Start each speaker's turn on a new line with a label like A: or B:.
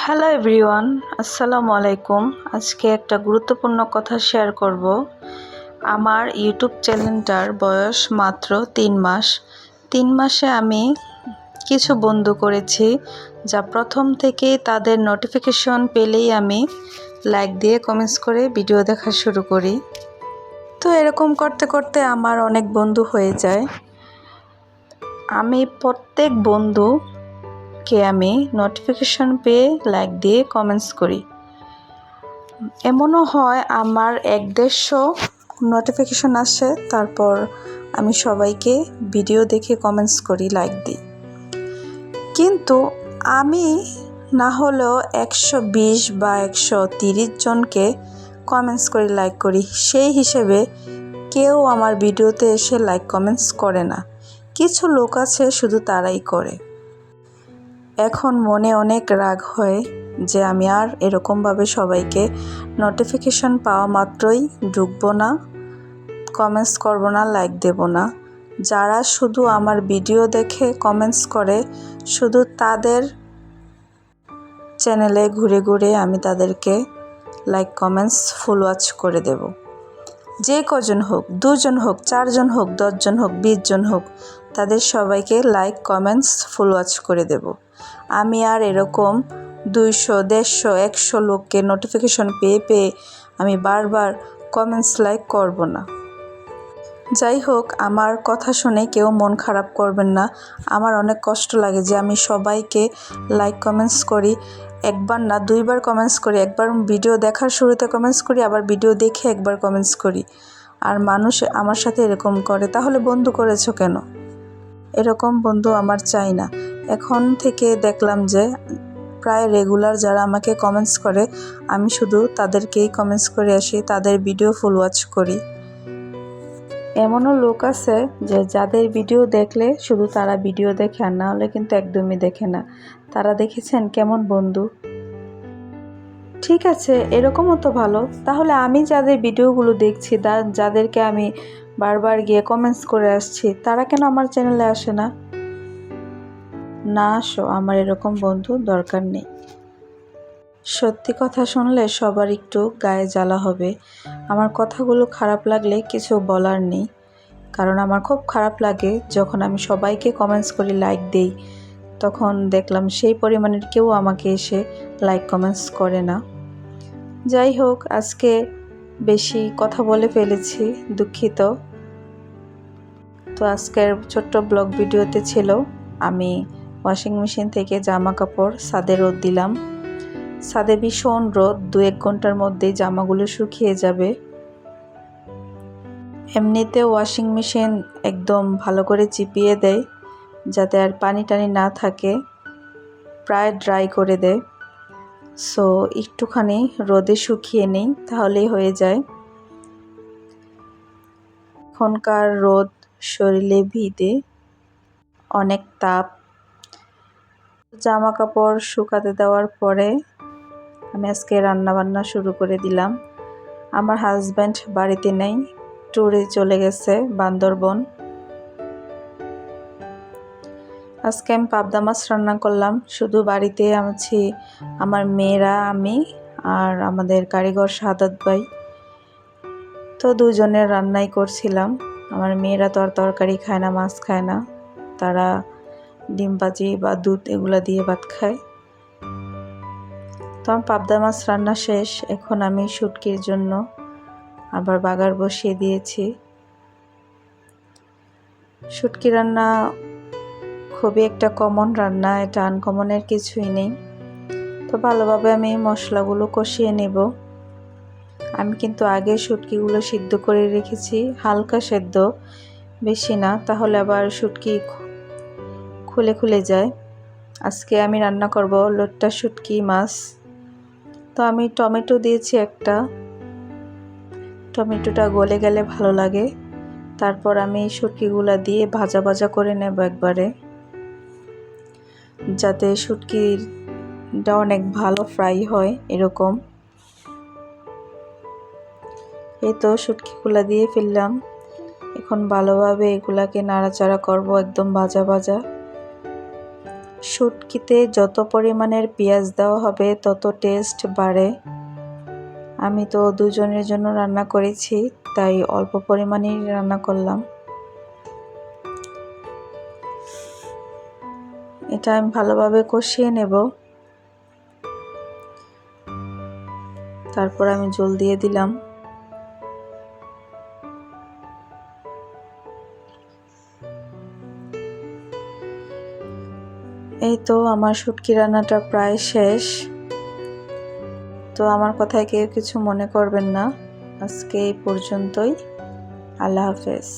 A: Hello everyone আসসালামু আলাইকুম আজকে একটা গুরুত্বপূর্ণ কথা শেয়ার করব। আমার ইউটিউব চ্যানেলটার বয়স মাত্র তিন মাস। তিন মাসে আমি কিছু বন্ধু করেছি, যা প্রথম থেকেই তাদের নোটিফিকেশন পেলেই আমি লাইক দিয়ে কমেন্টস করে ভিডিও দেখা শুরু করি। তো এরকম করতে করতে আমার অনেক বন্ধু হয়ে যায়। আমি প্রত্যেক বন্ধু কে আমি? নোটিফিকেশন পেয়ে লাইক দিয়ে কমেন্টস করি। এমনও হয় আমার এক দেড়শো নোটিফিকেশন আসে, তারপর আমি সবাইকে ভিডিও দেখে কমেন্টস করি লাইক দিই। কিন্তু আমি না হলেও একশো বিশ বা একশো তিরিশ জনকে কমেন্টস করি লাইক করি। সেই হিসেবে কেউ আমার ভিডিওতে এসে লাইক কমেন্টস করে না। কিছু লোক আছে শুধু তারাই করে। এখন মনে অনেক রাগ হয় যে আমি আর এরকমভাবে সবাইকে নোটিফিকেশন পাওয়া মাত্রই ঢুকবো না কমেন্টস করব না লাইক দেব না। যারা শুধু আমার ভিডিও দেখে কমেন্টস করে, শুধু তাদের চ্যানেলে ঘুরে ঘুরে আমি তাদেরকে লাইক কমেন্টস ফুল ওয়াচ করে দেব। যে কজন হোক, দুজন হোক, চারজন হোক, দশজন হোক, বিশজন হোক, তাদের সবাইকে লাইক কমেন্টস ফুল ওয়াচ করে দেব। আমি আর এরকম দুইশো, দেড়শো, একশো লোককে নোটিফিকেশন পেয়ে পেয়ে আমি বারবার কমেন্টস লাইক করব না। যাই হোক, আমার কথা শুনে কেউ মন খারাপ করবেন না। আমার অনেক কষ্ট লাগে যে আমি সবাইকে লাইক কমেন্টস করি। একবার না, দুইবার কমেন্টস করি। একবার ভিডিও দেখার শুরুতে কমেন্টস করি, আবার ভিডিও দেখে একবার কমেন্টস করি। আর মানুষ আমার সাথে এরকম করে, তাহলে বন্ধু করেছ কেন? এরকম বন্ধু আমার চাই না। এখন থেকে দেখলাম যে প্রায় রেগুলার যারা আমাকে কমেন্টস করে, আমি শুধু তাদেরকেই কমেন্টস করে আসি, তাদের ভিডিও ফুল ওয়াচ করি। এমনও লোক আছে যে যাদের ভিডিও দেখলে শুধু তারা ভিডিও দেখে আর না হলে কিন্তু একদমই দেখে না। তারা দেখেছেন কেমন বন্ধু। ঠিক আছে, এরকমও তো ভালো। তাহলে আমি যাদের ভিডিওগুলো দেখছি যাদেরকে আমি বারবার গিয়ে কমেন্টস করে আসছি, তারা কেন আমার চ্যানেলে আসে না? না আসো, আমার এরকম বন্ধু দরকার নেই। সত্যি কথা শুনলে সবার একটু গায়ে জ্বালা হবে। আমার কথাগুলো খারাপ লাগলে কিছু বলার নেই। কারণ আমার খুব খারাপ লাগে যখন আমি সবাইকে কমেন্টস করি লাইক দেই। তখন দেখলাম সেই পরিমাণের কেউ আমাকে এসে লাইক কমেন্টস করে না। যাই হোক, আজকে বেশি কথা বলে ফেলেছি, দুঃখিত। তো আজকের ছোট্ট ব্লগ ভিডিওতে ছিল, আমি ওয়াশিং মেশিন থেকে জামা কাপড় সাদে রোদ দিলাম। সাদে ভীষণ রোদ দু এক ঘণ্টার মধ্যেই জামাগুলো শুকিয়ে যাবে। এমনিতে ওয়াশিং মেশিন একদম ভালো করে চিপিয়ে দেয়, যাতে আর পানি টানি না থাকে, প্রায় ড্রাই করে দেয়। সো, একটুখানি রোদে শুকিয়ে নিই, তাহলেই হয়ে যায়। এখনকার রোদ শরীরে ভিদে অনেক তাপ জামা কাপড় শুকাতে দেওয়ার পরে আমি আজকে রান্নাবান্না শুরু করে দিলাম। আমার হাজব্যান্ড বাড়িতে নেই, ট্যুরে চলে গেছে বান্দরবন। আজকে আমি পাবদা মাছ রান্না করলাম। শুধু বাড়িতে আছি আমার মেয়েরা, আমি আর আমাদের কারিগর সাদাত ভাই। তো দুজনের রান্নাই করছিলাম। আমার মেয়েরা তো আর তরকারি খায় না, মাছ খায় না। তারা ডিম ভাজি বা দুধ এগুলো দিয়ে ভাত খায়। তো আমার পাবদা মাছ রান্না শেষ। এখন আমি শুটকির জন্য আবার বাগার বসিয়ে দিয়েছি। শুটকি রান্না খুবই একটা কমন রান্না, এটা আনকমনের কিছুই নেই। তো ভালোভাবে আমি মশলাগুলো কষিয়ে নেব। আমি কিন্তু আগে শুটকিগুলো সিদ্ধ করে রেখেছি, হালকা সেদ্ধ, বেশি না। তাহলে আবার শুটকি খুলে খুলে যায়। আজকে আমি রান্না করব লোট্টা শুটকি মাছ। তো আমি টমেটো দিয়েছি একটা। টমেটোটা গলে গেলে ভালো লাগে। তারপর আমি শুটকিগুলা দিয়ে ভাজা ভাজা করে নেব একবারে। যাতে শুটকিটা অনেক ভালো ফ্রাই হয় এরকম। এই তো শুটকিগুলা দিয়ে ফেললাম। এখন ভালোভাবে এগুলাকে নাড়াচাড়া করব একদম ভাজা ভাজা। শুটকিতে যত পরিমাণের পেঁয়াজ দেওয়া হবে, তত টেস্ট বাড়ে। আমি তো দুজনের জন্য রান্না করেছি, তাই অল্প পরিমাণেই রান্না করলাম। এটা আমি ভালোভাবে কষিয়ে নেব। তারপর আমি জল দিয়ে দিলাম। এই তো আমার শুটকি রান্নাটা প্রায় শেষ। তো আমার কথায় কেউ কিছু মনে করবেন না। আজকে এই পর্যন্তই। আল্লাহ হাফেজ।